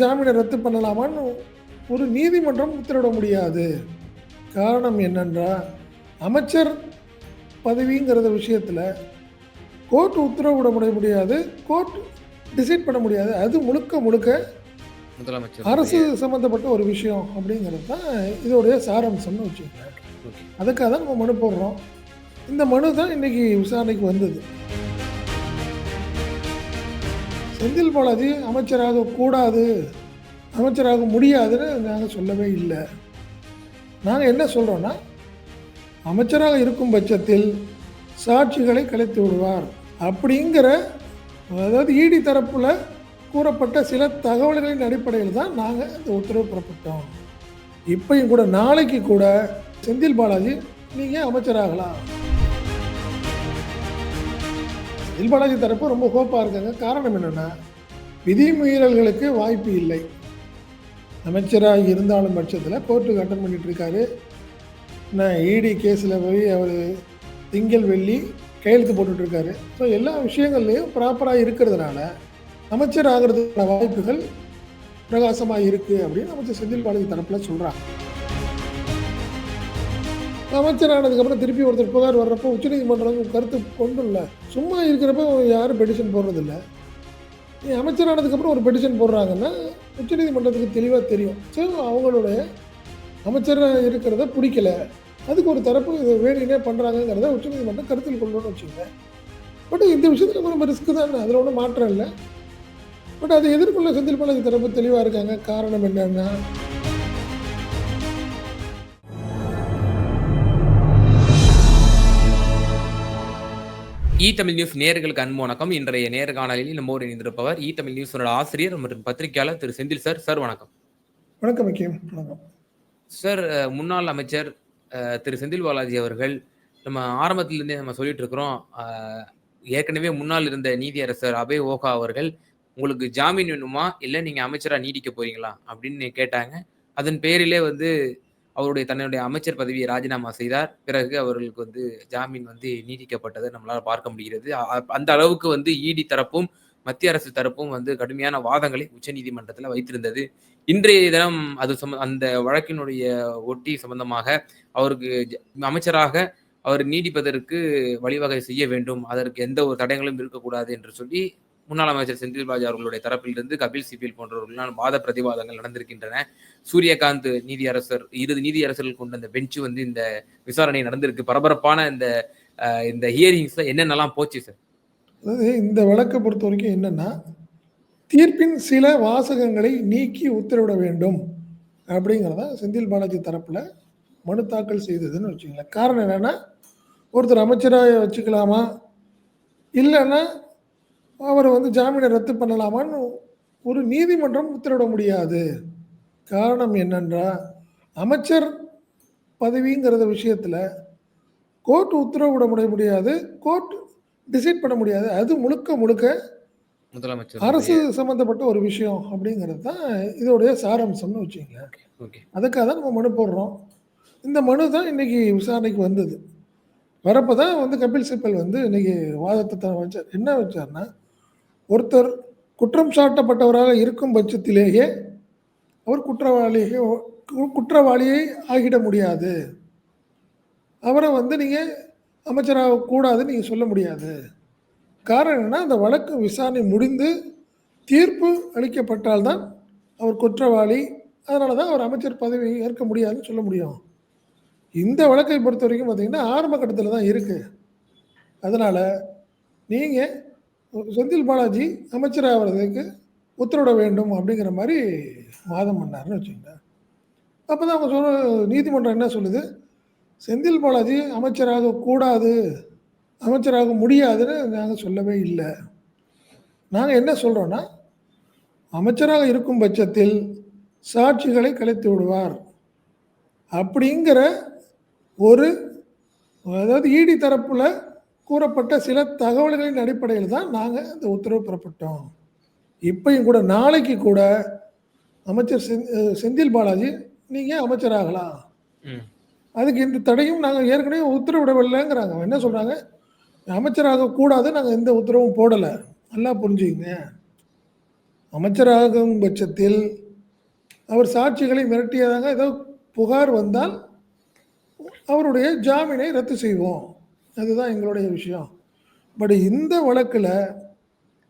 ஜாமீனை ரத்து பண்ணலாமான்னு ஒரு நீதிமன்றம் உத்தரவிட முடியாது. காரணம் என்னென்றா அமைச்சர் பதவிங்கிறத விஷயத்தில் கோர்ட் உத்தரவிட முடிய முடியாது கோர்ட் டிசைட் பண்ண முடியாது. அது முழுக்க முழுக்க முதலமைச்சர் அரசு சம்மந்தப்பட்ட ஒரு விஷயம் அப்படிங்கிறது தான் இதோடைய சாராம்சம்னு வச்சுக்கோங்க. அதுக்காக தான் நம்ம மனு போடுறோம். இந்த மனு தான் இன்னைக்கு விசாரணைக்கு வந்தது. செந்தில் பாலாஜி அமைச்சராக கூடாது அமைச்சராக முடியாதுன்னு நாங்கள் சொல்லவே இல்லை. நாங்கள் என்ன சொல்கிறோன்னா அமைச்சராக இருக்கும் பட்சத்தில் சாட்சிகளை கலைத்து விடுவார் அப்படிங்கிற அதாவது ஈடி தரப்பில் கூறப்பட்ட சில தகவல்களின் அடிப்படையில் தான் நாங்கள் இந்த உத்தரவு புறப்பட்டோம். இப்பையும் கூட நாளைக்கு கூட செந்தில் பாலாஜி நீங்கள் அமைச்சராகலாம். செந்தில் பாலாஜி தரப்பு ரொம்ப ஹோப்பாக இருக்காங்க. காரணம் என்னென்னா விதிமீறல்களுக்கு வாய்ப்பு இல்லை. அமைச்சராக இருந்தாலும் பட்சத்தில் கோர்ட்டுக்கு அட்டன் பண்ணிகிட்ருக்காரு நான் இடி கேஸில் போய் அவர் திங்கள் வெள்ளி கையெழுத்து போட்டுட்ருக்காரு ஸோ எல்லா விஷயங்கள்லையும் ப்ராப்பராக இருக்கிறதுனால அமைச்சர் ஆகிறதுக்கான வாய்ப்புகள் பிரகாசமாக இருக்குது அப்படின்னு அமைச்சர் செந்தில் பாலாஜி தரப்பில் சொல்கிறாங்க அமைச்சர் ஆனதுக்கப்புறம் திருப்பி ஒருத்தர் புகார் வர்றப்போ உச்சநீதிமன்றம் கருத்து கொண்டு இல்லை சும்மா இருக்கிறப்ப யாரும் பெட்டிஷன் போடுறதில்ல. நீ அமைச்சர் ஆனதுக்கப்புறம் ஒரு பெட்டிஷன் போடுறாங்கன்னா உச்சநீதிமன்றத்துக்கு தெளிவாக தெரியும். ஸோ அவங்களுடைய அமைச்சராக இருக்கிறத பிடிக்கல. அதுக்கு ஒரு தரப்பு இது வேணுனே பண்ணுறாங்கங்கிறத உச்சநீதிமன்றம் கருத்தில் கொள்ளணும்னு வச்சுக்கோங்க. பட் இந்த விஷயத்தில் ரொம்ப ரிஸ்க்கு தான். அதில் ஒன்றும் மாற்றம் இல்லை. பட் அதை எதிர்கொள்ள செந்தில் பாலாஜி தரப்பு தெளிவாக இருக்காங்க. காரணம் என்னன்னா இ தமிழ் நியூஸ் நேயர்களுக்கு அன்பு வணக்கம். இன்றைய நேர்காணலில் நம்மோடு இணைந்திருப்பவர் இ தமிழ் நியூஸோட ஆசிரியர் மற்றும் பத்திரிகையாளர் திரு செந்தில் சார். சார் வணக்கம். வணக்கம் வணக்கம். சார் முன்னாள் அமைச்சர் திரு செந்தில் பாலாஜி அவர்கள் நம்ம ஆரம்பத்திலிருந்தே நம்ம சொல்லிட்டு இருக்கிறோம். ஏற்கனவே முன்னாள் இருந்த நீதியரசர் அபய் ஓகா அவர்கள் உங்களுக்கு ஜாமீன் வேணுமா? இல்லை நீங்க அமைச்சரா நீடிக்க போறீங்களா? அப்படின்னு கேட்டாங்க. அதன் பேரிலே வந்து அவருடைய தன்னுடைய அமைச்சர் பதவியை ராஜினாமா செய்தார். பிறகு அவர்களுக்கு வந்து ஜாமீன் வந்து நீட்டிக்கப்பட்டதை நம்மளால் பார்க்க முடிகிறது. அந்த அளவுக்கு வந்து இடி தரப்பும் மத்திய அரசு தரப்பும் வந்து கடுமையான வாதங்களை உச்சநீதிமன்றத்தில் வைத்திருந்தது. இன்றைய தினம் அது சம்ம அந்த வழக்கினுடைய ஒட்டி சம்பந்தமாக அவருக்கு ஜ- அமைச்சராக அவர் நீடிப்பதற்கு வழிவகை செய்ய வேண்டும். அதற்கு எந்த ஒரு தடயங்களும் இருக்கக்கூடாது என்று சொல்லி முன்னாள் அமைச்சர் செந்தில் பாஜா அவர்களுடைய தரப்பிலிருந்து கபில் சிபில் போன்றவர்களால் வாத பிரதிவாதங்கள் நடந்திருக்கின்றன. சூரியகாந்த் நீதியரசர் இரு நீதியரசர்கள் கொண்ட அந்த பெஞ்சு வந்து இந்த விசாரணை நடந்திருக்கு. பரபரப்பான இந்த இந்த ஹியரிங்ஸ்ல என்னென்னலாம் போச்சு சார் அதாவது இந்த வழக்கை பொறுத்த வரைக்கும் என்னன்னா தீர்ப்பின் சில வாசகங்களை நீக்கி உத்தரவிட வேண்டும் அப்படிங்கிறத செந்தில் பாலாஜி தரப்பில் மனு தாக்கல் செய்ததுன்னு வச்சுக்கோங்களேன். காரணம் என்னென்னா ஒருத்தர் அமைச்சராக வச்சுக்கலாமா? இல்லைன்னா அவரை வந்து ஜாமீனை ரத்து பண்ணலாமான்னு ஒரு நீதிமன்றம் உத்தரவிட முடியாது. காரணம் என்னன்றா அமைச்சர் பதவிங்கிறத விஷயத்தில் கோர்ட் உத்தரவிட முடிய முடியாது கோர்ட் டிசைட் பண்ண முடியாது. அது முழுக்க முழுக்க முதலமைச்சர் அரசு சம்மந்தப்பட்ட ஒரு விஷயம் அப்படிங்கிறது தான் இதோடைய சாராம்சம்னு வச்சுக்கோங்க ஓகே அதுக்காக தான் நம்ம மனு போடுறோம். இந்த மனு தான் இன்னைக்கு விசாரணைக்கு வந்தது. வரப்போ தான் வந்து கபில் சிப்பல் வந்து இன்னைக்கு வாதத்தை தான் வச்சார். என்ன வச்சார்னா ஒருத்தர் குற்றம் சாட்டப்பட்டவராக இருக்கும் பட்சத்திலேயே அவர் குற்றவாளியை குற்றவாளியை ஆகிட முடியாது. அவரை வந்து நீங்கள் அமைச்சராக கூடாதுன்னு நீங்கள் சொல்ல முடியாது. காரணம் என்னன்னா அந்த வழக்கு விசாரணை முடிந்து தீர்ப்பு அளிக்கப்பட்டால்தான் அவர் குற்றவாளி. அதனால தான் அவர் அமைச்சர் பதவி ஏற்க முடியாதுன்னு சொல்ல முடியும். இந்த வழக்கை பொறுத்த வரைக்கும் பார்த்தீங்கன்னா ஆரம்ப கட்டத்தில் தான் இருக்குது அதனால் நீங்கள் செந்தில் பாலாஜி அமைச்சராகிறதுக்கு உத்தரவிட வேண்டும் அப்படிங்கிற மாதிரி வாதம் பண்ணாருன்னு வச்சுக்கோங்க. அப்போ தான் அவங்க சொல்ல நீதிமன்றம் என்ன சொல்லுது? செந்தில் பாலாஜி அமைச்சராக கூடாது அமைச்சராக முடியாதுன்னு நாங்கள் சொல்லவே இல்லை. நாங்கள் என்ன சொல்கிறோன்னா அமைச்சராக இருக்கும் பட்சத்தில் சாட்சிகளை கலைத்து விடுவார். அப்படிங்கிற ஒரு அதாவது ஈடி தரப்பில் கூறப்பட்ட சில தகவல்களின் அடிப்படையில் தான் நாங்கள் இந்த உத்தரவு பெறப்பட்டோம். இப்பயும் கூட நாளைக்கு கூட அமைச்சர் செந் செந்தில் பாலாஜி நீங்கள் அமைச்சராகலாம் அதுக்கு இந்த தடையும் நாங்கள் ஏற்கனவே உத்தரவிடவில்லைங்கிறாங்க. என்ன சொல்கிறாங்க அமைச்சராக கூடாது நாங்கள் எந்த உத்தரவும் போடலை. நல்லா புரிஞ்சுக்கங்க. அமைச்சராகும் பட்சத்தில் அவர் சாட்சிகளை மிரட்டியதாக ஏதோ புகார் வந்தால் அவருடைய ஜாமீனை ரத்து செய்வோம். அதுதான் எங்களுடைய விஷயம். பட் இந்த வழக்கில்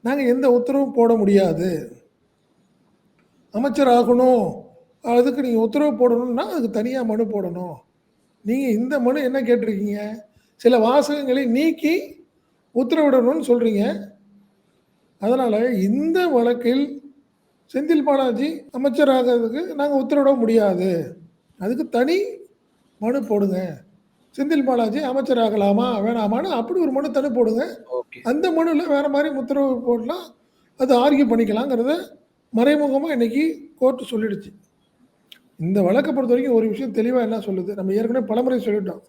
நாங்கள் எந்த உத்தரவும் போட முடியாது. அமைச்சர் ஆகணும். அதுக்கு நீங்கள் உத்தரவு போடணும்னா அதுக்கு தனியாக மனு போடணும். நீங்கள் இந்த மனு என்ன கேட்டிருக்கீங்க? சில வாசகங்களை நீக்கி உத்தரவிடணும்னு சொல்கிறீங்க அதனால் இந்த வழக்கில் செந்தில் பாலாஜி அமைச்சராகிறதுக்கு நாங்கள் உத்தரவிட முடியாது. அதுக்கு தனி மனு போடுங்க. செந்தில் பாலாஜி அமைச்சராகலாமா வேணாமான்னு அப்படி ஒரு மனு தனி போடுங்க. அந்த மனுவில் வேறு மாதிரி உத்தரவு போடலாம். அது ஆர்கியூ பண்ணிக்கலாங்கிறத மறைமுகமாக இன்னைக்கு கோர்ட்டு சொல்லிடுச்சு. இந்த வழக்கை பொறுத்த வரைக்கும் ஒரு விஷயம் தெளிவாக என்ன சொல்லுது? நம்ம ஏற்கனவே பலமுறை சொல்லிட்டோம்.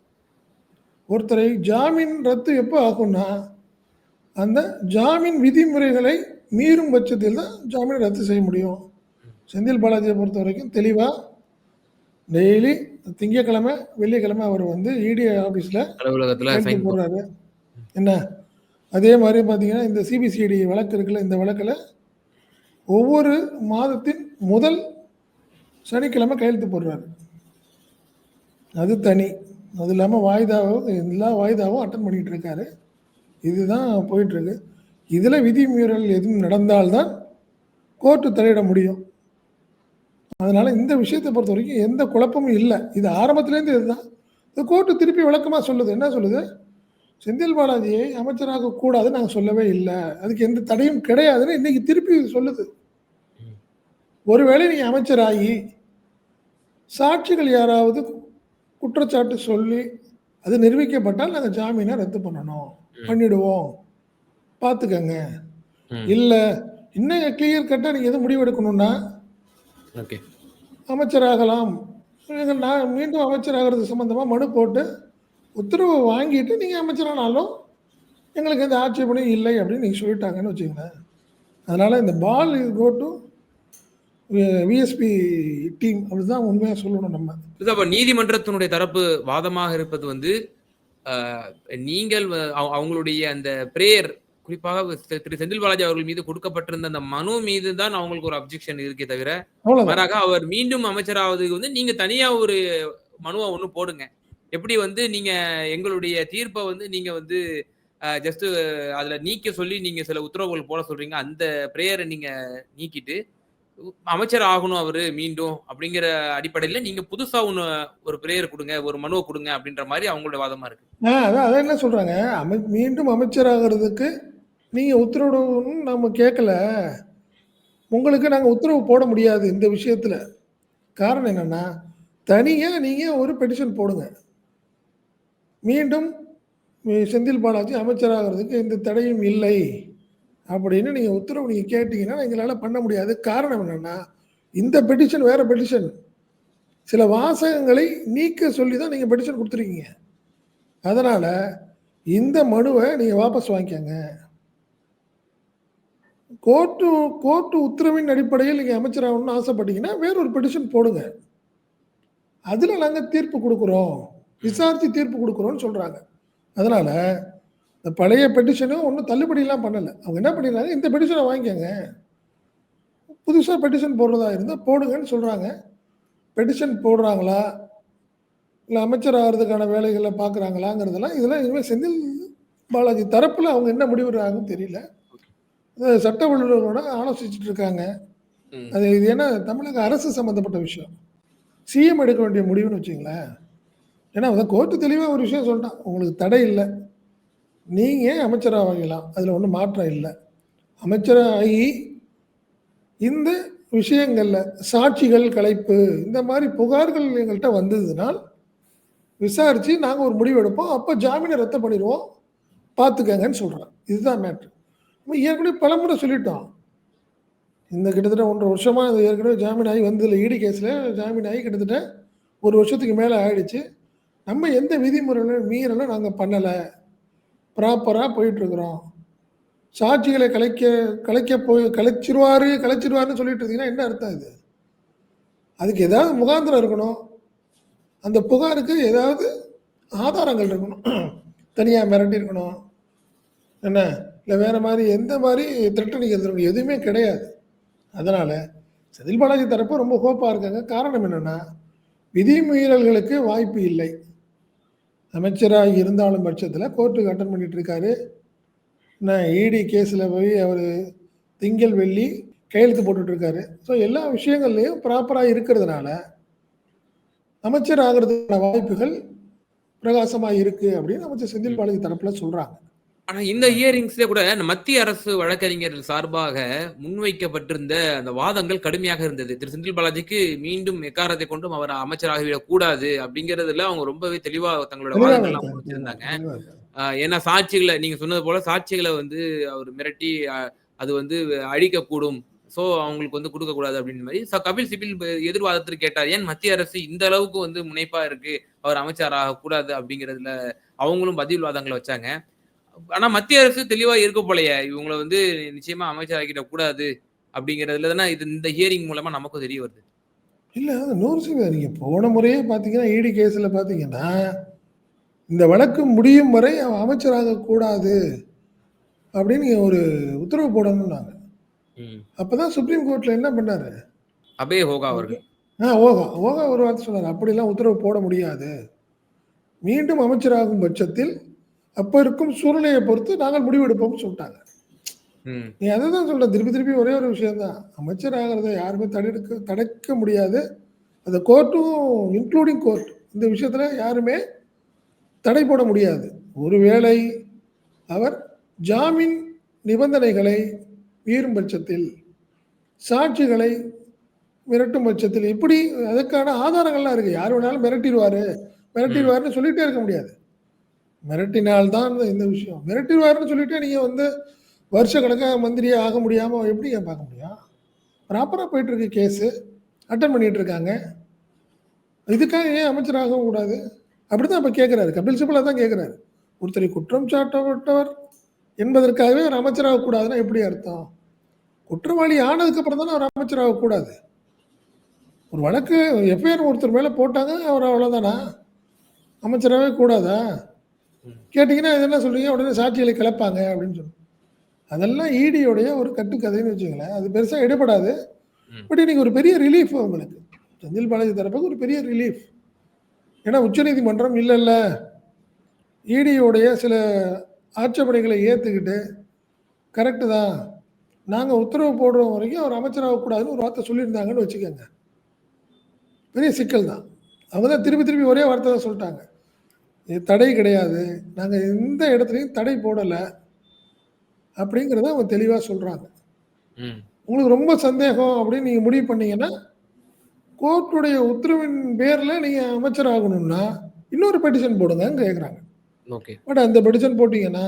ஒருத்தரை ஜாமீன் ரத்து எப்போ ஆகும்னா அந்த ஜாமீன் விதிமுறைகளை மீறும் பட்சத்தில் தான் ஜாமீன் ரத்து செய்ய முடியும். செந்தில் பாலாஜியை பொறுத்த வரைக்கும் தெளிவாக டெய்லி திங்கக்கிழமை வெள்ளிக்கிழமை அவர் வந்து இடி ஆஃபீஸில் அலுவலகத்துல போடுறாரு. என்ன? அதே மாதிரி பார்த்தீங்கன்னா இந்த சிபிசிஐடி வழக்கு இருக்குல்ல இந்த வழக்கில் ஒவ்வொரு மாதத்தின் முதல் சனிக்கிழமை கையெழுத்து போடுறாரு. அது தனி. அது இல்லாமல் வாய்தாவும் எல்லா வாய்தாவும் அட்டன் பண்ணிகிட்டு இருக்காரு. இதுதான் போயிட்டுருக்கு இதில் விதிமீறல் எதுவும் நடந்தால்தான் கோர்ட்டு தலையிட முடியும். அதனால் இந்த விஷயத்தை பொறுத்த வரைக்கும் எந்த குழப்பமும் இல்லை. இது ஆரம்பத்துலேருந்து இதுதான். இந்த கோர்ட்டு திருப்பி விளக்கமாக சொல்லுது. என்ன சொல்லுது? செந்தில் பாலாஜியை அமைச்சராக கூடாது நாங்கள் சொல்லவே இல்லை. அதுக்கு எந்த தடையும் கிடையாதுன்னு இன்னைக்கு திருப்பி சொல்லுது. ஒருவேளை நீங்கள் அமைச்சராகி சாட்சிகள் யாராவது குற்றச்சாட்டு சொல்லி அது நிரூபிக்கப்பட்டால் நாங்கள் ஜாமீனை ரத்து பண்ணணும். பண்ணிடுவோம். பார்த்துக்கங்க. இல்லை இன்னும் கிளியர் கட்டாக நீங்கள் எதுவும் முடிவெடுக்கணும்னா ஓகே. அமைச்சராகலாம். நீங்கள் நான் மீண்டும் அமைச்சராகிறது சம்மந்தமாக மனு போட்டு உத்தரவு வாங்கிட்டு நீங்கள் அமைச்சரானாலும் எங்களுக்கு எந்த ஆட்சேபனையும் இல்லை அப்படின்னு நீங்கள் சொல்லிட்டாங்கன்னு வச்சுக்கோங்களேன். அதனால் இந்த பால் இது கோ டு விஎஸ்பி டீம் அப்படிதான் உண்மையாக சொல்லணும் நம்ம. இதுதான் நீதிமன்றத்தினுடைய தரப்பு வாதமாக இருப்பது வந்து நீங்கள் வ- அவங்களுடைய அந்த பிரேயர் குறிப்பாக திரு- செந்தில் பாலாஜி அவர்கள் மீது கொடுக்கப்பட்டிருந்த அந்த மனு மீது தான் அவங்களுக்கு ஒரு அப்ஜெக்ஷன் இருக்கே தவிர மாறாக அவர் மீண்டும் அமைச்சராவதுக்கு வந்து நீங்க தனியா ஒரு மனுவை ஒண்ணு போடுங்க. எப்படி வந்து நீங்க எங்களுடைய தீர்ப்பை வந்து நீங்க வந்து ஜஸ்ட் அதுல நீக்க சொல்லி நீங்க சில உத்தரவுகள் போட சொல்றீங்க அந்த பிரேயரை நீங்க நீக்கிட்டு அமைச்சர் ஆகணும் அவரு மீண்டும் அப்படிங்கிற அடிப்படையில நீங்க புதுசா ஒண்ணு ஒரு பிரேயர் கொடுங்க ஒரு மனுவை கொடுங்க அப்படின்ற மாதிரி அவங்களோட வாதமா இருக்கு. அதான் என்ன சொல்கிறாங்க அமை மீண்டும் அமைச்சராகிறதுக்கு நீங்கள் உத்தரவிடணும்னு நம்ம கேட்கல உங்களுக்கு நாங்கள் உத்தரவு போட முடியாது இந்த விஷயத்தில். காரணம் என்னென்னா தனியாக நீங்கள் ஒரு பெட்டிஷன் போடுங்க. மீண்டும் செந்தில் பாலாஜி அமைச்சராகிறதுக்கு எந்த தடையும் இல்லை. அப்படின்னு நீங்கள் உத்தரவு நீங்கள் கேட்டிங்கன்னா எங்களால் பண்ண முடியாது. காரணம் என்னென்னா இந்த பெட்டிஷன் வேறு பெட்டிஷன் சில வாசகங்களை நீக்க சொல்லி தான் நீங்கள் பெட்டிஷன் கொடுத்துருக்கீங்க. அதனால் இந்த மனுவை நீங்கள் வாபஸ் வாங்கிக்கங்க. கோர்ட்டு கோர்ட்டு உத்தரவின் அடிப்படையில் நீங்கள் அமைச்சராகணும்னு ஆசைப்பட்டீங்கன்னா வேற ஒரு பெட்டிஷன் போடுங்க. அதில் நாங்கள் தீர்ப்பு கொடுக்குறோம். விசாரித்து தீர்ப்பு கொடுக்குறோம்னு சொல்கிறாங்க அதனால் இந்த பழைய பெட்டிஷனும் ஒன்றும் தள்ளுபடியெல்லாம் பண்ணலை. அவங்க என்ன பண்ணிடுறாங்க? இந்த பெட்டிஷனை வாங்கிக்கோங்க. புதுசாக பெட்டிஷன் போடுறதா இருந்தால் போடுங்கன்னு சொல்கிறாங்க பெட்டிஷன் போடுறாங்களா? இல்லை அமைச்சர் ஆகிறதுக்கான வேலைகளை பார்க்குறாங்களாங்கிறதெல்லாம் இதெல்லாம் இனிமேல் செந்தில் பாலாஜி தரப்பில் அவங்க என்ன முடிவுறாங்கன்னு தெரியல. அது சட்ட வல்லுநரோட ஆலோசிச்சுட்டு இருக்காங்க. அது இது ஏன்னா தமிழக அரசு சம்மந்தப்பட்ட விஷயம். சிஎம் எடுக்க வேண்டிய முடிவுன்னு வச்சுங்களேன். ஏன்னா அதான் கோர்ட்டு தெளிவாக ஒரு விஷயம் சொல்லிட்டான். உங்களுக்கு தடை இல்லை. நீங்கள் அமைச்சராக வாங்கலாம் அதில் ஒன்றும் மாற்றம் இல்லை. அமைச்சராகி இந்த விஷயங்களில் சாட்சிகள் கலைப்பு இந்த மாதிரி புகார்கள் எங்கள்கிட்ட வந்ததுனால் விசாரித்து நாங்கள் ஒரு முடிவு எடுப்போம். அப்போ ஜாமீனை ரத்து பண்ணிடுவோம். பார்த்துக்கங்கன்னு சொல்கிறோம் இதுதான் மேட்ரு. நம்ம ஏற்கனவே பலமுறை சொல்லிட்டோம். இந்த கிட்டத்தட்ட ஒன்றரை வருஷமாக இது ஏற்கனவே ஜாமீன் ஆகி வந்ததில்லை ஈடி கேஸில் ஜாமீன் ஆகி கிட்டத்தட்ட ஒரு வருஷத்துக்கு மேலே ஆயிடுச்சு. நம்ம எந்த விதிமுறைகளும் மீறலும் நாங்கள் பண்ணலை. ப்ராப்பராக போயிட்டுருக்குறோம். சாட்சிகளை கலைக்க கலைக்க போய் கலைச்சிருவாரு கலைச்சிருவாருன்னு சொல்லிட்டு இருந்தீங்கன்னா என்ன அர்த்தம் இது? அதுக்கு ஏதாவது முகாந்திரம் இருக்கணும். அந்த புகாருக்கு ஏதாவது ஆதாரங்கள் இருக்கணும். தனியாக மிரட்டி இருக்கணும் என்ன? இல்லை வேறு மாதிரி எந்த மாதிரி த்ரெட்டனிங் இருக்கணும் எதுவுமே கிடையாது. அதனால் செதில் பாலாஜி தரப்பு ரொம்ப ஹோப்பாக இருக்காங்க. காரணம் என்னென்னா விதிமீறல்களுக்கு வாய்ப்பு இல்லை. அமைச்சராக இருந்தாலும் பட்சத்தில் கோர்ட்டுக்கு அட்டன் பண்ணிகிட்டு இருக்காரு. நான் இடி கேஸில் போய் அவர் திங்கள் வெள்ளி கையெழுத்து போட்டுட்ருக்காரு ஸோ எல்லா விஷயங்கள்லையும் ப்ராப்பராக இருக்கிறதுனால அமைச்சர் ஆகிறதுக்கான வாய்ப்புகள் பிரகாசமாக இருக்குது அப்படின்னு அமைச்சர் செந்தில் பாலாஜி தரப்பில் சொல்கிறாங்க ஆனா இந்த ஹியரிங்ஸ்ல கூட மத்திய அரசு வழக்கறிஞர் சார்பாக முன்வைக்கப்பட்டிருந்த அந்த வாதங்கள் கடுமையாக இருந்தது. திரு. செந்தில் பாலாஜிக்கு மீண்டும் எக்காரத்தை கொண்டும் அவர் அமைச்சராகிவிடக் கூடாது அப்படிங்கறதுல அவங்க ரொம்பவே தெளிவா தங்களோட தெளிவாக வாதங்கள் இருக்காரு. வச்சிருந்தாங்க தெளிவாக இருக்காரு. ஆஹ் ஏன்னா சாட்சிகளை நீங்க சொன்னது போல சாட்சிகளை வந்து அவர் மிரட்டி அது வந்து அழிக்கக்கூடும். சோ அவங்களுக்கு வந்து கொடுக்க கூடாது அப்படின்னு மாதிரி. So, கபில் சிபில் எதிர்வாதத்திற்கு கேட்டார் ஏன் மத்திய அரசு இந்த அளவுக்கு வந்து முனைப்பா இருக்கு? அவர் அமைச்சராக கூடாது அப்படிங்கறதுல அவங்களும் பதில் வாதங்களை வச்சாங்க. ஆனா மத்திய அரசு தெளிவா இருக்க போலயே. இவங்களை வந்து நிச்சயமா அமைச்சராக்கிட கூடாது அப்படிங்கறதுல தானே இது இந்த ஹியரிங் மூலமா நமக்கும் தெரிய வருது. இல்ல நூறு சதவீதம். நீங்க போன முறையே பாத்தீங்கன்னா இடி கேஸ்ல பாத்தீங்கன்னா இந்த வழக்கு முடியும் வரை அவன் அமைச்சராக கூடாது அப்படின்னு ஒரு உத்தரவு போடணும்னாங்க. அப்பதான் சுப்ரீம் கோர்ட்ல என்ன பண்ணாரு? அபே ஹோகா அவர்கள். ஆ ஓகா ஓகா ஒரு வார்த்தை சொன்னார். அப்படிலாம் உத்தரவு போட முடியாது. மீண்டும் அமைச்சராகும் பட்சத்தில் அப்ப இருக்கும் சூழ்நிலையை பொறுத்து நாங்கள் முடிவெடுப்போம்னு சொல்லிட்டாங்க. நீ அதை தான் சொல்ற திருப்பி திருப்பி ஒரே ஒரு விஷயம் தான் அமைச்சர் ஆகிறத யாருமே தடுக்க தடுக்க முடியாது. அந்த கோர்ட்டும் இன்க்ளூடிங் கோர்ட் இந்த விஷயத்துல யாருமே தடை போட முடியாது. ஒருவேளை அவர் ஜாமீன் நிபந்தனைகளை மீறும் பட்சத்தில் சாட்சிகளை மிரட்டும் பட்சத்தில் இப்படி அதுக்கான ஆதாரங்கள்லாம் இருக்கு. யார் வேணாலும் மிரட்டிடுவாரு. மிரட்டிடுவாருன்னு சொல்லிட்டே இருக்க முடியாது. மிரட்டினால்தான் இந்த விஷயம். மிரட்டிடுவார்னு சொல்லிட்டு நீங்கள் வந்து வருஷ கணக்காக மந்திரியே ஆக முடியாமல் எப்படி ஏன் பார்க்க முடியும்? ப்ராப்பராக போயிட்டுருக்கு கேஸு. அட்டன் பண்ணிகிட்ருக்காங்க இதுக்காக ஏன் அமைச்சராக கூடாது? அப்படிதான் இப்போ கேட்குறாரு கபில் சிபலாக தான் கேட்குறாரு ஒருத்தரை குற்றம் சாட்டப்பட்டவர் என்பதற்காகவே அவர் அமைச்சராக கூடாதுன்னா எப்படி அர்த்தம்? குற்றவாளி ஆனதுக்கப்புறம் தானே அவர் அமைச்சராக கூடாது. ஒரு வழக்கு எஃப்ஐஆர் ஒருத்தர் மேலே போட்டாங்க அவர் அவ்வளோதானா அமைச்சராகவே கூடாதா? கேட்டிங்கன்னா இது என்ன சொல்றீங்க? உடனே சாட்சிகளை கிளப்பாங்க அப்படின்னு சொல்லி அதெல்லாம் ஈடியோடைய ஒரு கட்டுக்கதைன்னு வச்சுங்களேன் அது பெருசா எடுபடாது ம். பட் இன்னைக்கு ஒரு பெரிய ரிலீஃப் உங்களுக்கு செந்தில் பாலாஜி தரப்புக்கு ஒரு பெரிய ரிலீஃப் ஏன்னா உச்சநீதிமன்றம் இல்லை இல்லை ஈடியோடைய சில ஆட்சேபனைகளை ஏற்றுக்கிட்டு கரெக்டு தான். நாங்கள் உத்தரவு போடுற வரைக்கும் அவர் அமைச்சராகக்கூடாதுன்னு ஒரு வார்த்தை சொல்லியிருந்தாங்கன்னு வச்சுக்கோங்க. பெரிய சிக்கல் தான். அவங்க தான் திருப்பி திருப்பி ஒரே வார்த்தை தான் சொல்லிட்டாங்க. தடை கிடையாது. நாங்கள் எந்த இடத்துலையும் தடை போடலை. அப்படிங்கிறத அவங்க தெளிவாக சொல்கிறாங்க ம், உங்களுக்கு ரொம்ப சந்தேகம் அப்படின்னு நீங்கள் முடிவு பண்ணீங்கன்னா கோர்ட்டுடைய உத்தரவின் பேரில் நீங்கள் அமைச்சர் ஆகணும்னா இன்னொரு பெட்டிஷன் போடுங்கன்னு கேட்குறாங்க ஓகே. பட் அந்த பெட்டிஷன் போட்டீங்கன்னா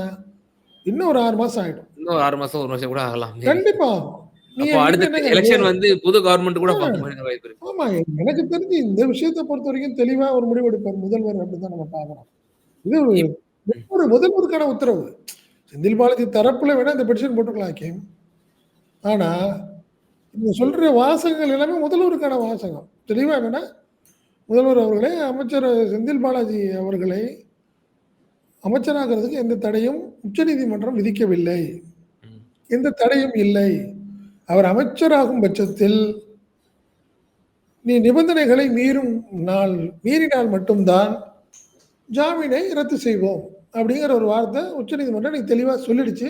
இன்னும் ஒரு ஆறு மாதம் ஆகிடும் இன்னும் ஆறு மாசம் ஒரு வருஷம் கூட ஆகலாம். கண்டிப்பா. நீங்க அப்போ என்கிட்ட அடுத்த என்னங்க எலெக்ஷன் வந்து புது கவர்மெண்ட் கூட பார்க்க முடிய வாய்ப்பு இருக்கு. ஆமா எனக்கு தெரிஞ்சு இந்த விஷயத்தை பொறுத்த வரைக்கும் தெளிவா ஒரு முடிவெடுப்பார் முதல்வர் அப்படிதான் நம்ம பார்க்கறோம். இது ஒரு முதல்வருக்கான உத்தரவு. செந்தில் பாலாஜி தரப்புல வேணா இந்த பெட்டிஷன் போட்டுக்கலாம் கேம் ஆனா நீங்க சொல்ற வாசகங்கள் எல்லாமே முதல்வருக்கான வாசகம். தெளிவா என்னன்னா முதல்வர் அவர்களே அமைச்சர் செந்தில் பாலாஜி அவர்களை அமைச்சராகிறதுக்கு எந்த தடையும் உச்சநீதிமன்றம் விதிக்கவில்லை. எந்த தடையும் இல்லை. அவர் அமைச்சராகும் பட்சத்தில் நீ நிபந்தனைகளை மீறும் நாள் மீறினால் மட்டும்தான் ஜாமீனை ரத்து செய்வோம் அப்படிங்கிற ஒரு வார்த்தை உச்சநீதிமன்றம் நீ தெளிவாக சொல்லிடுச்சு.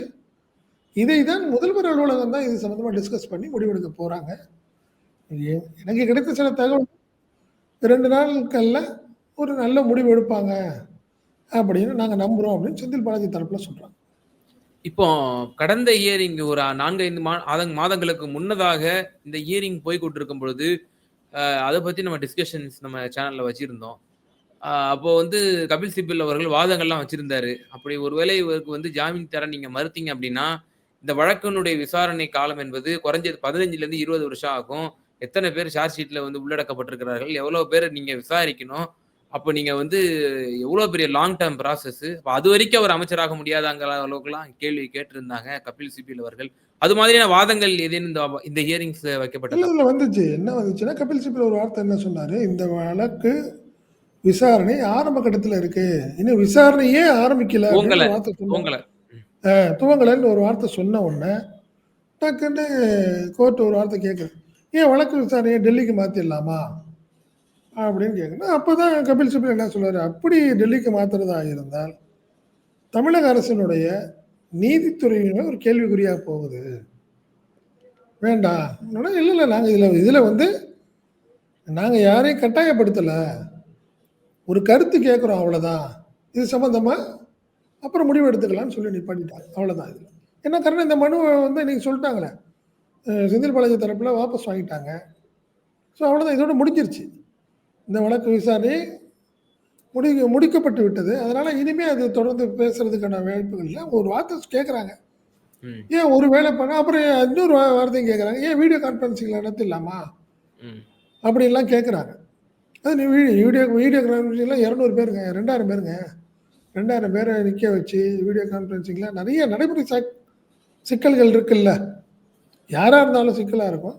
இதை தான் முதல்வர் அலுவலகம் தான் இது சம்மந்தமாக டிஸ்கஸ் பண்ணி முடிவெடுக்க போகிறாங்க எனக்கு கிடைத்த சில தகவல் ரெண்டு நாட்களில் ஒரு நல்ல முடிவு எடுப்பாங்க அப்படின்னு நாங்கள் நம்புகிறோம் அப்படின்னு செந்தில் பாலாஜி தரப்பில் சொல்கிறாங்க இப்போ கடந்த இயரிங் ஒரு நான்கு ஐந்து மா மாதங்களுக்கு முன்னதாக இந்த இயரிங் போய் கொண்டிருக்கும் பொழுது அதை பற்றி நம்ம டிஸ்கஷன்ஸ் நம்ம சேனலில் வச்சுருந்தோம். அப்போ வந்து கபில் சிபில் அவர்கள் வாதங்கள்லாம் வச்சிருந்தாரு. அப்படி ஒருவேளை இவருக்கு வந்து ஜாமீன் தர நீங்கள் மறுத்தீங்க அப்படின்னா இந்த வழக்கினுடைய விசாரணை காலம் என்பது குறைஞ்சது பதினஞ்சுலேருந்து இருபது வருஷம் ஆகும். எத்தனை பேர் சார்ஜ் ஷீட்டில் வந்து உள்ளடக்கப்பட்டிருக்கிறார்கள்? எவ்வளோ பேர் நீங்கள் விசாரிக்கணும்? அப்போ நீங்க வந்து எவ்வளவு பெரிய லாங் டேர்ம் ப்ராசஸ் அது வரைக்கும் அவர் அமைச்சராக முடியாதாங்கிற அளவுக்குலாம் கேள்வி கேட்டிருந்தாங்க கபில் சிபில் அவர்கள். அது மாதிரியான வாதங்கள் ஏதேனும் இந்த இந்த ஹியரிங்ஸ் வைக்கப்பட்டதா? இதுல வந்துச்சு. என்ன வந்துச்சுன்னா கபில் சிபில் ஒரு வார்த்தை என்ன சொன்னாரு? இந்த வழக்கு விசாரணை ஆரம்ப கட்டத்துல இருக்கு. இன்னும் விசாரணையே ஆரம்பிக்கல வார்த்தை துவங்கலைன்னு ஒரு வார்த்தை சொன்ன உடனே டக்குன்னு கோர்ட் ஒரு வார்த்தை கேட்குது ஏன் வழக்கு விசாரணையை டெல்லிக்கு மாற்றிடலாமா அப்படின்னு கேட்குறேன் அப்போ தான் கபில் சிபில் என்ன சொல்கிறார் அப்படி டெல்லிக்கு மாற்றுறதா இருந்தால் தமிழக அரசினுடைய நீதித்துறையுமே ஒரு கேள்விக்குறியாக போகுது. வேண்டாம். இல்லை இல்லை நாங்கள் இதில் இதில் வந்து நாங்கள் யாரையும் கட்டாயப்படுத்தலை. ஒரு கருத்து கேட்குறோம் அவ்வளோதான் இது சம்மந்தமாக அப்புறம் முடிவு எடுத்துக்கலாம்னு சொல்லி நிப்பாட்டிட்டாங்க. அவ்வளோதான் இதில். என்ன காரணம்? இந்த மனுவை வந்து இன்றைக்கி சொல்லிட்டாங்களே. செந்தில் பாலாஜி தரப்பில் வாபஸ் வாங்கிட்டாங்க. ஸோ அவ்வளோதான் இதோட முடிஞ்சிருச்சு. இந்த வழக்கு விசாரணை முடி முடிக்கப்பட்டு விட்டது. அதனால் இனிமேல் அது தொடர்ந்து பேசுறதுக்கான வாய்ப்புகள் இல்லை. ஒரு வார்த்தை கேட்குறாங்க ஏன் ஒரு வேலை பண்ண அப்புறம் இன்னொரு வார்த்தையும் கேட்குறாங்க ஏன் வீடியோ கான்ஃபரன்சிங்கில் நடத்திடலாமா? அப்படின்லாம் கேட்குறாங்க அது நீ வீடியோ வீடியோ கான்ஃபரன்சிங்லாம் இரநூறு பேருங்க ரெண்டாயிரம் பேருங்க. ரெண்டாயிரம் பேரை நிற்க வச்சு வீடியோ கான்ஃபரன்சிங்கில் நிறைய நடைமுறை சக் சிக்கல்கள் இருக்குல்ல. யாராக இருந்தாலும் சிக்கலாக இருக்கும்.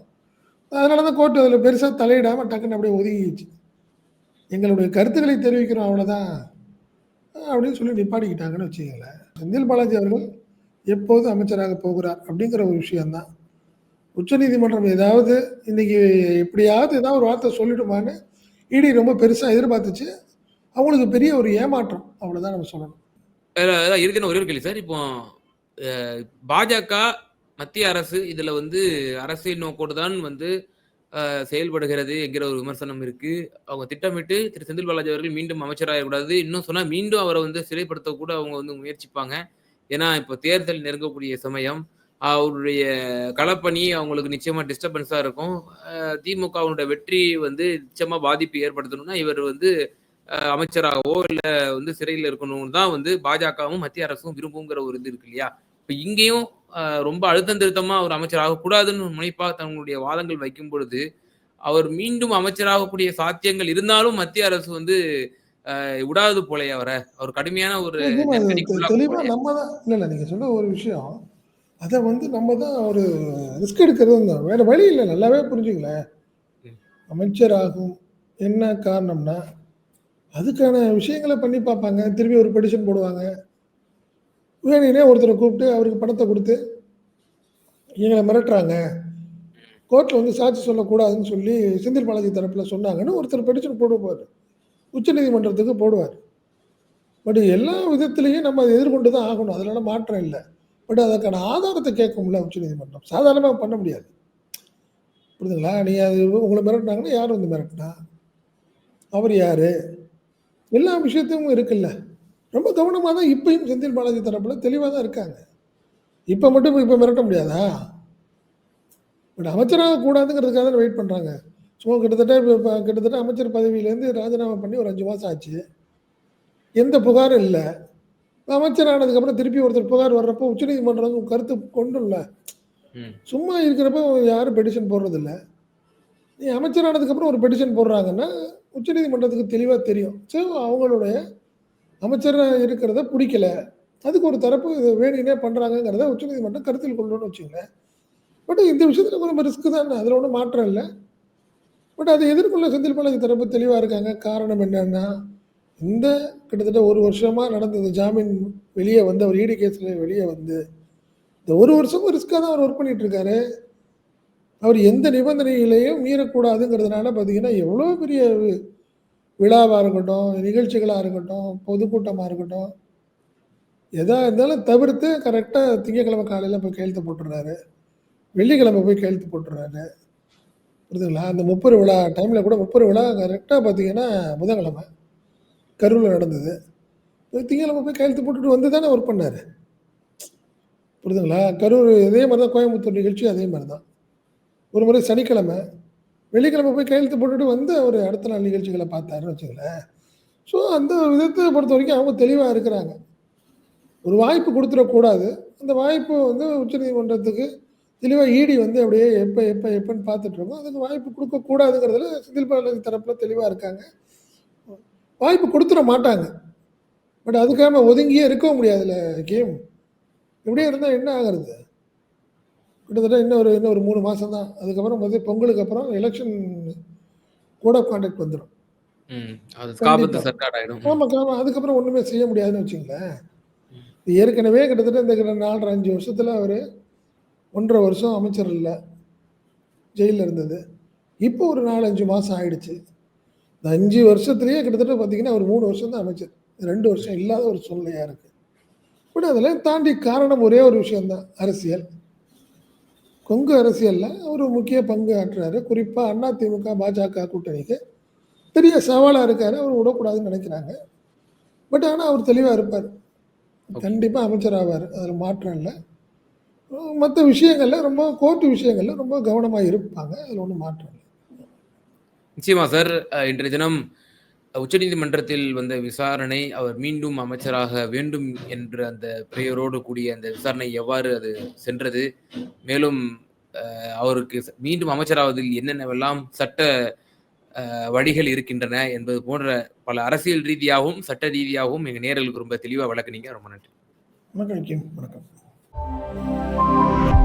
அதனால தான் கோர்ட்டு அதில் பெருசாக தலையிடாமல் டக்குன்னு அப்படியே ஒதுங்கிச்சு எங்களுடைய கருத்துக்களை தெரிவிக்கிறோம் அவ்வளோதான் அப்படின்னு சொல்லி நிப்பாடிக்கிட்டாங்கன்னு வச்சுக்கங்களேன். செந்தில் பாலாஜி அவர்கள் எப்போது அமைச்சராக போகிறார் அப்படிங்கிற ஒரு விஷயம்தான். உச்சநீதிமன்றம் ஏதாவது இன்னைக்கு எப்படியாவது ஏதாவது ஒரு வார்த்தை சொல்லிடுமான்னு இடி ரொம்ப பெருசாக எதிர்பார்த்துச்சு. அவங்களுக்கு பெரிய ஒரு ஏமாற்றம் அவ்வளோதான் நம்ம சொல்லணும். இருக்குன்னு ஒரே ஒரு கேள்வி சார். இப்போ பாஜக மத்திய அரசு இதில் வந்து அரசியல் நோக்கோடு தான் வந்து செயல்படுகிறது என்கிற ஒரு விமர்சனம் இருக்கு. அவங்க திட்டமிட்டு திரு. செந்தில் பாலாஜி அவர்கள் மீண்டும் அமைச்சராகக்கூடாது. இன்னும் சொன்னா மீண்டும் அவரை வந்து சிறைப்படுத்த கூட அவங்க வந்து முயற்சிப்பாங்க. ஏன்னா இப்போ தேர்தல் நெருங்கக்கூடிய சமயம். அவருடைய களப்பணி அவங்களுக்கு நிச்சயமா டிஸ்டர்பன்ஸா இருக்கும். அஹ், திமுகவினுடைய வெற்றி வந்து நிச்சயமா பாதிப்பு ஏற்படுத்தணும்னா இவர் வந்து அமைச்சராகவோ இல்ல வந்து சிறையில் இருக்கணும்னு தான் வந்து பாஜகவும் மத்திய அரசும் விரும்புங்கிற ஒரு இது இருக்கு இல்லையா? இப்ப இங்கேயும் ரொம்ப அழுத்தம் திருத்தமா அவர் அமைச்சர் ஆகக்கூடாதுன்னு முனைப்பா தங்களுடைய வாதங்கள் வைக்கும் பொழுது அவர் மீண்டும் அமைச்சராகக்கூடிய சாத்தியங்கள் இருந்தாலும் மத்திய அரசு வந்து விடாது போலயே அவரை. அவர் கடுமையான ஒரு தெளிவா. நம்ம தான் இல்லை இல்லை நீங்கள் சொன்ன ஒரு விஷயம் அதை வந்து நம்ம தான் ஒரு ரிஸ்க் எடுக்கிறது தான். வேற வழி இல்லை நல்லாவே புரிஞ்சுங்களேன். அமைச்சராகும் என்ன காரணம்னா அதுக்கான விஷயங்களை பண்ணி பார்ப்பாங்க. திரும்பி ஒரு பெடிஷன் போடுவாங்க. வேணுனே ஒருத்தரை கூப்பிட்டு அவருக்கு பணத்தை கொடுத்து எங்களை மிரட்டுறாங்க. கோர்ட்டில் வந்து சாட்சி சொல்லக்கூடாதுன்னு சொல்லி செந்தில் பாலாஜி தரப்பில் சொன்னாங்கன்னு ஒருத்தர் பெடிஷன் போடுவார். உச்சநீதிமன்றத்துக்கு போடுவார். பட் எல்லா விதத்துலேயும் நம்ம அதை எதிர்கொண்டு தான் ஆகணும். அதனால மாற்றம் இல்லை. பட் அதற்கான ஆதாரத்தை கேட்கும்ல உச்சநீதிமன்றம் சாதாரணமாக பண்ண முடியாது. புரியுதுங்களா? நீ அது உங்களை மிரட்டினாங்கன்னா யார் வந்து மிரட்டினா? அவர் யார்? எல்லா விஷயத்தையும் இருக்குல்ல. ரொம்ப கவனமாக தான் இப்பயும் செந்தில் பாலாஜி தரப்பில் தெளிவாக தான் இருக்காங்க. இப்போ மட்டும் இப்போ மிரட்ட முடியாதா? பட் அமைச்சராக கூடாதுங்கிறதுக்காக தான் வெயிட் பண்ணுறாங்க சும்மா கிட்டத்தட்ட இப்போ கிட்டத்தட்ட அமைச்சர் பதவியிலேருந்து ராஜினாமா பண்ணி ஒரு அஞ்சு மாதம் ஆச்சு. எந்த புகாரும் இல்லை. அமைச்சர் ஆனதுக்கப்புறம் திருப்பி ஒருத்தர் புகார் வர்றப்போ உச்சநீதிமன்றம் கருத்து கொண்டும்ல. ம், சும்மா இருக்கிறப்ப யாரும் பெட்டிஷன் போடுறதில்ல. நீ அமைச்சர் ஆனதுக்கப்புறம் ஒரு பெட்டிஷன் போடுறாங்கன்னா உச்சநீதிமன்றத்துக்கு தெளிவாக தெரியும். ஸோ அவங்களுடைய அமைச்சராக இருக்கிறத பிடிக்கல. அதுக்கு ஒரு தரப்பு இது வேணும்னே பண்ணுறாங்கங்கிறத உச்சநீதிமன்றம் கருத்தில் கொள்ளணும்னு வச்சுங்களேன் பட் இந்த விஷயத்தில் கொஞ்சம் ரிஸ்க் தான் அதில் ஒன்றும் மாற்றம் இல்லை. பட் அதை எதிர்கொள்ள செந்தில் பாலாஜி தரப்பு தெளிவாக இருக்காங்க. காரணம் என்னன்னா இந்த கிட்டத்தட்ட ஒரு வருஷமாக நடந்தது ஜாமீன் வெளியே வந்து அவர் ஈடி கேஸில் வெளியே வந்து இந்த ஒரு வருஷமும் ரிஸ்க்காக தான் அவர் ஒர்க் பண்ணிகிட்ருக்காரு அவர் எந்த நிபந்தனைகளையும் மீறக்கூடாதுங்கிறதுனால பார்த்தீங்கன்னா எவ்வளோ பெரிய விழாவாக இருக்கட்டும் நிகழ்ச்சிகளாக இருக்கட்டும் பொதுக்கூட்டமாக இருக்கட்டும் எதாக இருந்தாலும் தவிர்த்து கரெக்டாக திங்கக்கிழமை காலையில் போய் கையெழுத்து போட்டுடுறாரு. வெள்ளிக்கிழமை போய் கையெழுத்து போட்டுடுறாரு. புரியுதுங்களா? அந்த முப்பது விழா டைமில் கூட முப்பது விழா கரெக்டாக பார்த்தீங்கன்னா புதன்கிழமை கரூரில் நடந்தது. திங்கக்கிழமை போய் கையெழுத்து போட்டுட்டு வந்து தானே ஒர்க் பண்ணார். புரியுதுங்களா? கரூர் இதே மாதிரி தான் கோயம்புத்தூர் நிகழ்ச்சி அதே மாதிரி தான் ஒரு முறை சனிக்கிழமை வெள்ளிக்கிழமை போய் கையெழுத்து போட்டுட்டு வந்து அவர் அடுத்த நாள் நிகழ்ச்சிகளை பார்த்தாருன்னு வச்சுங்களேன் ஸோ அந்த விதத்தை பொறுத்த வரைக்கும் அவங்க தெளிவாக இருக்கிறாங்க. ஒரு வாய்ப்பு கொடுத்துடக்கூடாது. அந்த வாய்ப்பு வந்து உச்சநீதிமன்றத்துக்கு தெளிவாக ஈடி வந்து அப்படியே எப்போ எப்போ எப்போன்னு பார்த்துட்டு இருக்கோம். அதுக்கு வாய்ப்பு கொடுக்கக்கூடாதுங்கிறதுல செந்தில் பாலாஜி தரப்பில் தெளிவாக இருக்காங்க. வாய்ப்பு கொடுத்துட மாட்டாங்க. பட் அதுக்காக ஒதுங்கியே இருக்க முடியாதுல்ல கேம். இப்படியே இருந்தால் என்ன ஆகிறது? கிட்டத்தட்ட இன்னும் ஒரு இன்னும் ஒரு மூணு மாதம் தான் அதுக்கப்புறம் வந்து பொங்கலுக்கு அப்புறம் எலெக்ஷன் கோட் ஆஃப் கான்டாக்ட் வந்துடும். ஆமாம் ஆமாம் அதுக்கப்புறம் ஒன்றுமே செய்ய முடியாதுன்னு வச்சுங்களேன். ஏற்கனவே கிட்டத்தட்ட இந்த கிட்ட நாலரை அஞ்சு வருஷத்தில் அவர் ஒன்றரை வருஷம் அமைச்சர் இல்லை ஜெயிலில் இருந்தது. இப்போ ஒரு நாலஞ்சு மாதம் ஆயிடுச்சு. இந்த அஞ்சு வருஷத்துலேயே கிட்டத்தட்ட பார்த்தீங்கன்னா ஒரு மூணு வருஷம் தான் அமைச்சர். ரெண்டு வருஷம் இல்லாத ஒரு சூழ்நிலையாக இருக்குது பட் அதெல்லாம் தாண்டி காரணம் ஒரே ஒரு விஷயம்தான் அரசியல். கொங்கு அரசியலில் ஒரு முக்கிய பங்கு ஆற்றுறாரு. குறிப்பாக அதிமுக பாஜக கூட்டணிக்கு பெரிய சவாலாக இருக்காரு. அவர் விடக்கூடாதுன்னு நினைக்கிறாங்க. பட் ஆனால் அவர் தெளிவாக இருப்பார். கண்டிப்பாக அமைச்சர் ஆவார். அதில் மாற்றம் இல்லை. மற்ற விஷயங்களில் ரொம்ப கோர்ட்டு விஷயங்களில் ரொம்ப கவனமாக இருப்பாங்க. அதில் ஒன்றும் மாற்றம் இல்லை. நிச்சயமா சார் இன்றைய தினம் உச்சநீதிமன்றத்தில் வந்த விசாரணை அவர் மீண்டும் அமைச்சராக வேண்டும் என்ற அந்த பெயரோடு கூடிய அந்த விசாரணை எவ்வாறு அது சென்றது? மேலும் அவருக்கு மீண்டும் அமைச்சராவதில் என்னென்னவெல்லாம் சட்ட வழிகள் இருக்கின்றன என்பது போன்ற பல அரசியல் ரீதியாகவும் சட்ட ரீதியாகவும் எங்கள் நேரலுக்கு ரொம்ப தெளிவாக விளக்குனீங்க. ரொம்ப நன்றி. வணக்கம் வணக்கம்.